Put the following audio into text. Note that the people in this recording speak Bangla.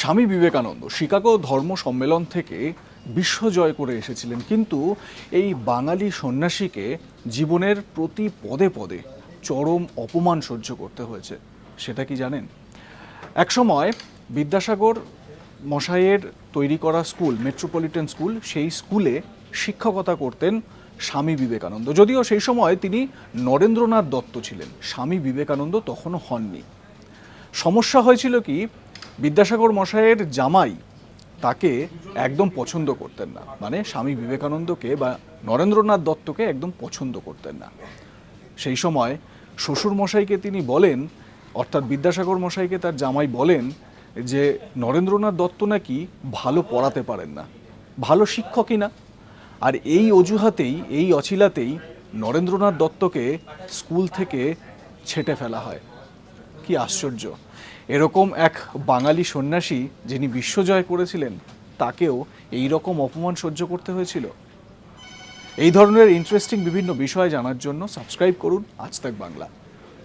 স্বামী বিবেকানন্দ শিকাগো ধর্ম সম্মেলন থেকে বিশ্বজয় করে এসেছিলেন। কিন্তু এই বাঙালি সন্ন্যাসীকে জীবনের প্রতি পদে পদে চরম অপমান সহ্য করতে হয়েছে। সেটা কি জানেন? একসময় বিদ্যাসাগর মশাইয়ের তৈরি করা স্কুল, মেট্রোপলিটন স্কুল, সেই স্কুলে শিক্ষকতা করতেন স্বামী বিবেকানন্দ। যদিও সেই সময় তিনি নরেন্দ্রনাথ দত্ত ছিলেন, স্বামী বিবেকানন্দ তখনও হননি। সমস্যা হয়েছিল কি? বিদ্যাসাগর মশাইয়ের জামাই তাকে একদম পছন্দ করতেন না। মানে স্বামী বিবেকানন্দকে বা নরেন্দ্রনাথ দত্তকে একদম পছন্দ করতেন না। সেই সময় শ্বশুর মশাইকে তিনি বলেন, অর্থাৎ বিদ্যাসাগর মশাইকে তার জামাই বলেন যে, নরেন্দ্রনাথ দত্ত নাকি ভালো পড়াতে পারেন না। ভালো শিক্ষকই না। আর এই অজুহাতেই, এই অছিলাতেই নরেন্দ্রনাথ দত্তকে স্কুল থেকে ছেটে ফেলা হয়। কি আশ্চর্য। এরকম এক বাঙালি সন্ন্যাসী যিনি বিশ্বজয় করেছিলেন, তাকেও এই রকম অপমান সহ্য করতে হয়েছিল। এই ধরনের ইন্টারেস্টিং বিভিন্ন বিষয় জানার জন্য সাবস্ক্রাইব করুন আজ তাক বাংলা।